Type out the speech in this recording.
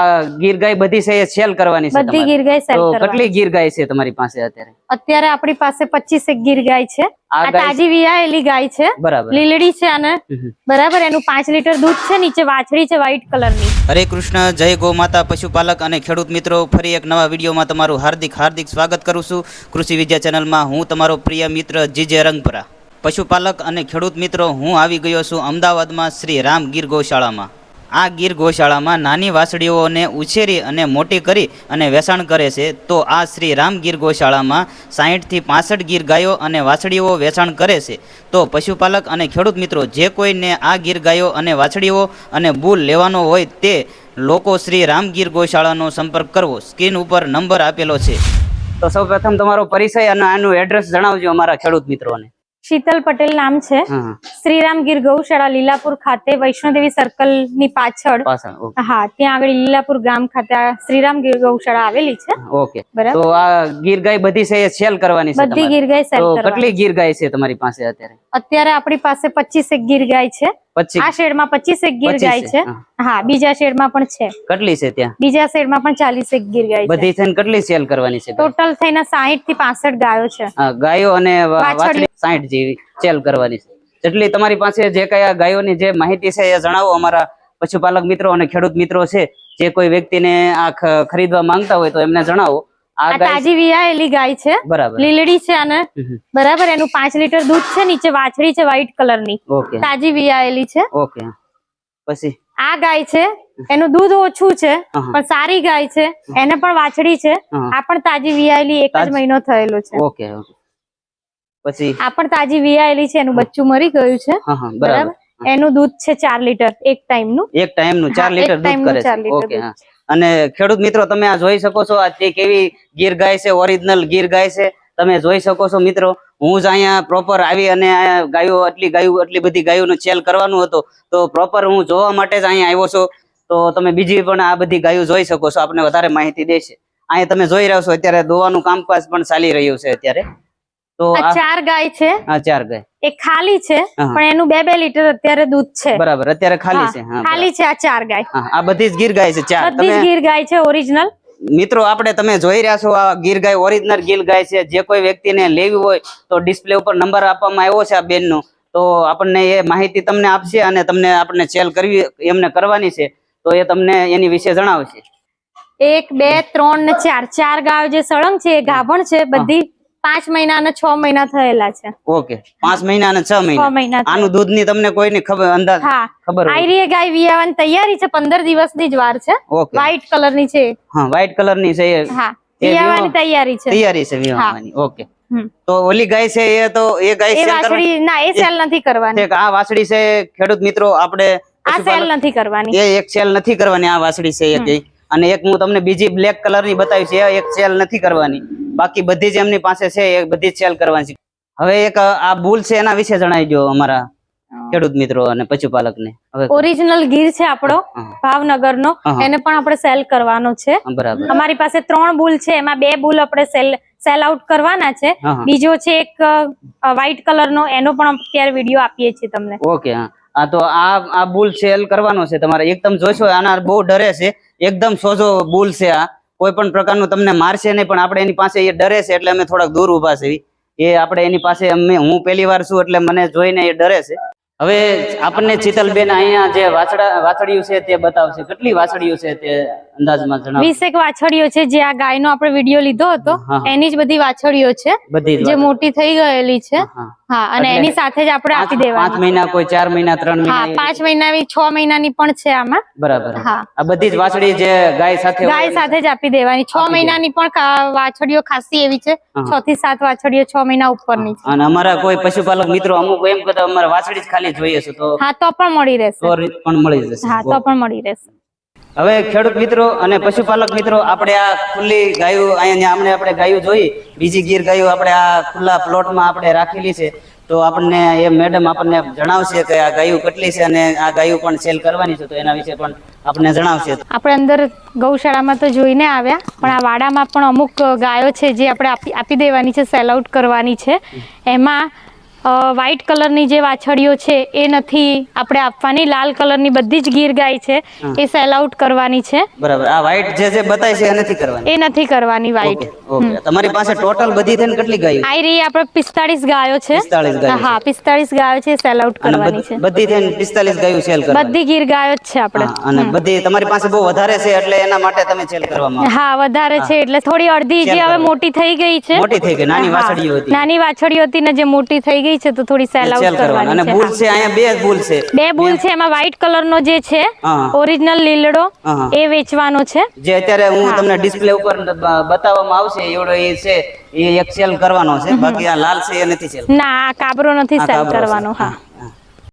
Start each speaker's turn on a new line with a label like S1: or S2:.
S1: આ ગીર ગાય બધી છે સેલ કરવાની છે
S2: બધી ગીર ગાય સેલ કરવાની.
S1: કેટલી ગીર ગાય છે તમારી પાસે અત્યારે?
S2: અત્યારે આપણી પાસે પચીસ એક ગીર ગાય છે.
S1: આ
S2: આ તાજી વિયાયેલી ગાય છે.
S1: બરાબર.
S2: લીલડી છે અને બરાબર એનું પાંચ લીટર દૂધ છે નીચે વાછડી છે વ્હાઈટ કલરની
S3: હરે કૃષ્ણ જય ગો માતા પશુપાલક અને ખેડૂત મિત્રો ફરી એક નવા વિડીયોમાં તમારું હાર્દિક હાર્દિક સ્વાગત કરું છું. કૃષિ વિદ્યા ચેનલમાં હું તમારો પ્રિય મિત્ર જીજે રંગપરા. પશુપાલક અને ખેડૂત મિત્રો હું આવી ગયો છું અમદાવાદમાં શ્રી રામ ગીર ગૌશાળામાં. આ ગીર ગૌશાળામાં નાની વાસળીઓને ઉછેરી અને મોટી કરી અને વેચાણ કરે છે, તો આ શ્રી રામ ગીર ગૌશાળામાં સાહીઠથી પાસઠ ગીર ગાયો અને વાછડીઓ વેચાણ કરે છે. તો પશુપાલક અને ખેડૂત મિત્રો, જે કોઈને આ ગીર ગાયો અને વાછડીઓ અને બુલ લેવાનો હોય તે લોકો શ્રી રામ ગીર ગૌશાળાનો સંપર્ક કરવો. સ્ક્રીન ઉપર નંબર આપેલો છે.
S1: તો સૌ પ્રથમ તમારો પરિચય અને આનું એડ્રેસ જણાવજો અમારા ખેડૂત મિત્રોને.
S2: શીતલ પટેલ નામ છે. શ્રીરામ ગીર ગૌશાળા લીલાપુર ખાતે વૈષ્ણોદેવી સર્કલની પાછળ હા ત્યાં આગળ લીલાપુર ગામ ખાતે શ્રીરામ ગીર ગૌશાળા આવેલી છે.
S1: ઓકે.
S2: બરાબર.
S1: તો આ ગીર ગાય બધી છે સેલ કરવાની છે
S2: બધી. ગીર ગાય સેલ
S1: કેટલી ગીર ગાય છે તમારી પાસે અત્યારે?
S2: અત્યારે આપણી પાસે પચીસ એક ગીર ગાય છે.
S1: પચીસ
S2: આ શેડમાં પચીસ એક ગીર ગાય
S1: છે,
S2: હા. બીજા શેડમાં પણ છે.
S1: કેટલી છે ત્યાં?
S2: બીજા શેડમાં પણ ચાલીસ એક ગીર ગાય
S1: બધી થઈને કેટલી સેલ કરવાની છે
S2: ટોટલ થઈને સાહીઠથી પાસઠ ગાયો છે.
S1: ગાયો અને સાઠ જેવી સેલ કરવાની છે. એટલી તમારી પાસે જે કયા ગાયોની જે માહિતી છે એ જણાવો અમારા પશુપાલક મિત્રો અને ખેડૂત મિત્રો છે. જે કોઈ વ્યક્તિને આ ખરીદવા માંગતા હોય તો એમને જણાવો. આ
S2: તાજી વિયાયેલી ગાય છે. લીલડી છે અને બરાબર એનું પાંચ લીટર દૂધ છે નીચે વાછડી છે વ્હાઈટ કલરની. તાજી વિયાયેલી છે.
S1: ઓકે પછી?
S2: આ ગાય છે એનું દૂધ ઓછું છે પણ સારી ગાય છે એને પણ વાછડી છે આ પણ તાજી વિયાયેલી એક જ મહિનો થયેલો છે.
S1: ઓકે પછી?
S2: આ પણ તાજી વિયાયેલી છે એનું બચ્ચું મરી ગયું છે
S1: બરાબર.
S2: એનું દૂધ છે ચાર લીટર એક ટાઈમનું
S1: એક ટાઈમનું ચાર લીટર દૂધ કરે
S2: ચાર
S1: છે
S2: લીટર
S1: ઓકે અને ખેડૂત મિત્રો, તમે આ જોઈ શકો છો, આ તે કેવી ગીર ગાય છે ઓરિજિનલ ગીર ગાય છે, તમે જોઈ શકો છો મિત્રો. હું જ અહીંયા પ્રોપર આવી અને ગાયો, આટલી ગાયો, આટલી બધી ગાયોનો ચેલ કરવાનું હતો. તો પ્રોપર હું જોવા માટે જ અહીંયા આવ્યો છું. તો તમે બીજી પણ આ બધી ગાયો જોઈ શકો છો, આપને વધારે માહિતી દેશે. અહીંયા તમે જોઈ રહ્યો છો, અત્યારે દોવાનું કામકાજ પણ ચાલી રહ્યું છે અત્યારે. તો
S2: આ ચાર ગાય છે.
S1: આ ચાર ગાય.
S2: એ ખાલી છે પણ એનું બે બે લીટર અત્યારે દૂધ છે.
S1: બરાબર અત્યારે ખાલી છે
S2: ખાલી છે આ ચાર ગાય.
S1: આ બધી જ ગીર ગાય છે ચાર.
S2: બધી જ ગીર ગાય છે ઓરિજિનલ
S1: મિત્રો આપણે તમે જોઈ રહ્યા છો આ ગીર ગાય ઓરિજિનલ ગીર ગાય છે. જે કોઈ વ્યક્તિને લેવી હોય તો ડિસ્પ્લે ઉપર નંબર આપવામાં આવ્યો છે આ બેનનો. તો આપણને એ માહિતી તમને આપશે અને તમને આપણને સેલ કરવી એમને કરવાની છે. તો એ તમને એની વિશે જણાવશે.
S2: એક બે ત્રણ ને ચાર. ચાર ગાયો જે સળંગ છે એ ગાભણ છે બધી પાંચ મહિના અને છ મહિના થયેલા છે.
S1: ઓકે. પાંચ મહિના અને છ મહિના. આનું દૂધની તમને કોઈની ખબર અંદાજ
S2: હા.
S1: ખબર
S2: આયરીએ ગાય વિયાવાની તૈયારી છે પંદર દિવસની જ વાર છે. વ્હાઈટ કલરની છે.
S1: હા વ્હાઈટ કલરની છે
S2: હા વિયાવાની તૈયારી છે.
S1: તૈયારી છે ઓકે. તો ઓલી ગાય છે એ તો એ ગાય સેલ
S2: વાછડી ના એ સેલ નથી કરવાની.
S1: આ વાછડી છે ખેડૂત મિત્રો આપણે
S2: આ સેલ નથી કરવાની.
S1: એ એક સેલ નથી કરવાની આ વાસળી છે. અને એક હું તમને બીજી બ્લેક કલરની બતાવી છે એક સેલ નથી કરવાની. બાકી બધી જ એમની પાસે છે એ બધી જ સેલ કરવાની છે. હવે એક આ બુલ છે એના વિશે જણાવી દો અમારા ખેડૂત મિત્રો અને પશુપાલક ને
S2: ઓરિજિનલ ગીર છે આપણો. ભાવનગર નો એને પણ આપણે સેલ કરવાનો છે.
S1: બરાબર.
S2: અમારી પાસે ત્રણ બુલ છે એમાં બે બુલ આપણે સેલ સેલ આઉટ કરવાના છે. બીજો છે એક વ્હાઈટ કલર નો એનો પણ અત્યારે વીડિયો આપીએ છીએ તમને.
S1: ઓકે હા. હા તો આ આ બુલ સેલ કરવાનો છે તમારે. એકદમ જોશો, આના બહુ ડરે છે. એકદમ સોજો બુલ છે આ. કોઈ પણ પ્રકારનું તમને મારશે નહીં, પણ આપણે એની પાસે એ ડરે છે, એટલે અમે થોડાક દૂર ઊભા છે. એ આપણે એની પાસે અમે, હું પહેલી વાર છું, એટલે મને જોઈને એ ડરે છે. હવે આપણને ચિતલબેન અહીંયા જે વાછડા વાછડીયું છે તે બતાવશે. કેટલી વાછડીયું છે તે અંદાજમાં જણાવો.
S2: વીસેક વાછડીઓ છે જે આ ગાયનો આપણે વિડિયો લીધો હતો. એની જ બધી વાછડીઓ છે.
S1: જે
S2: મોટી થઈ ગયેલી છે.
S1: હા.
S2: હા. અને એની સાથે જ આપણે આપી
S1: દેવા
S2: 5
S1: મહિના કોઈ ચાર મહિના ત્રણ
S2: હા
S1: મહિના
S2: પાંચ મહિનાની છ મહિનાની પણ છે આમાં.
S1: બરાબર.
S2: હા.
S1: આ બધી જ વાછડી જે ગાય સાથે
S2: ગાય સાથે જ આપી દેવાની. છ મહિનાની પણ વાછડીઓ ખાસી એવી છે.
S1: હા.
S2: છ થી સાત વાછડીઓ છ મહિના ઉપરની છે.
S1: અને અમારા કોઈ પશુપાલક મિત્રો અમુક એમ કહેતા અમારા વાછડી જ ખાલી જોઈએ છે તો
S2: હા તો પણ મળી રહેશે.
S1: તો રીત પણ મળી જશે.
S2: હા તો પણ મળી રહેશે.
S1: હવે ખેડૂત મિત્રો અને પશુપાલક મિત્રો આપણે આ ખુલ્લી ગાયો અહીંયા આમને આપણે ગાયો જોઈ બીજી ગીર ગાયો આપણે આ ખુલ્લા પ્લોટમાં આપણે રાખેલી છે. તો આપણને એ મેડમ આપણને જણાવશે કે આ ગાયો કેટલી છે અને આ ગાયો પણ સેલ કરવાની છે. તો એના વિશે પણ આપણને જણાવશે.
S2: આપણે અંદર ગૌશાળામાં તો જોઈને આવ્યા પણ આ વાડામાં પણ અમુક ગાયો છે જે આપણે આપી આપી દેવાની છે સેલ આઉટ કરવાની છે. એમાં વ્હાઈટ કલરની જે વાછડીઓ છે એ નથી આપણે આપવાની. લાલ કલરની બધી જ ગીર ગાય છે. એ સેલ આઉટ કરવાની છે.
S1: બરાબર. આ વ્હાઈટ જે જે બતાય છે એ નથી કરવાની?
S2: એ નથી કરવાની
S1: ઓકે તમારી પાસે ટોટલ બધી થઈને કેટલી ગાયો?
S2: આઈ રહી આપણે પિસ્તાળીસ ગાયો છે.
S1: 45 ગાયો છે.
S2: હા પિસ્તાળીસ ગાયો છે સેલ આઉટ કરવાની છે.
S1: બધી થઈને પિસ્તાલીસ ગાયો સેલ કરવાની?
S2: બધી ગીર ગાયો જ છે આપણે
S1: અને બધી તમારી પાસે બહુ વધારે છે એટલે એના માટે તમે સેલ કરવામાં
S2: હા વધારે છે એટલે થોડી અડધી જે હવે મોટી થઈ ગઈ છે.
S1: મોટી થઈ ગઈ નાની વાછડીઓ હતી.
S2: નાની વાછડીઓ હતી ને જે મોટી થઈ ગઈ છે તો થોડી સેલ આઉટ
S1: કરવાની અને
S2: ભૂલ છે
S1: અહીંયા બે ભૂલ છે.
S2: બે ભૂલ છે એમાં વ્હાઈટ કલર નો જે છે. ઓરિજિનલ લીલડો એ વેચવાનો છે.
S1: જે અત્યારે હું તમને ડિસ્પ્લે ઉપર બતાવવામાં આવશે એવડો એ છે એ એક સેલ કરવાનો છે. બાકી આ લાલ છે એ નથી સેલ
S2: ના આ કાબરો નથી સેલ કરવાનો
S1: હા.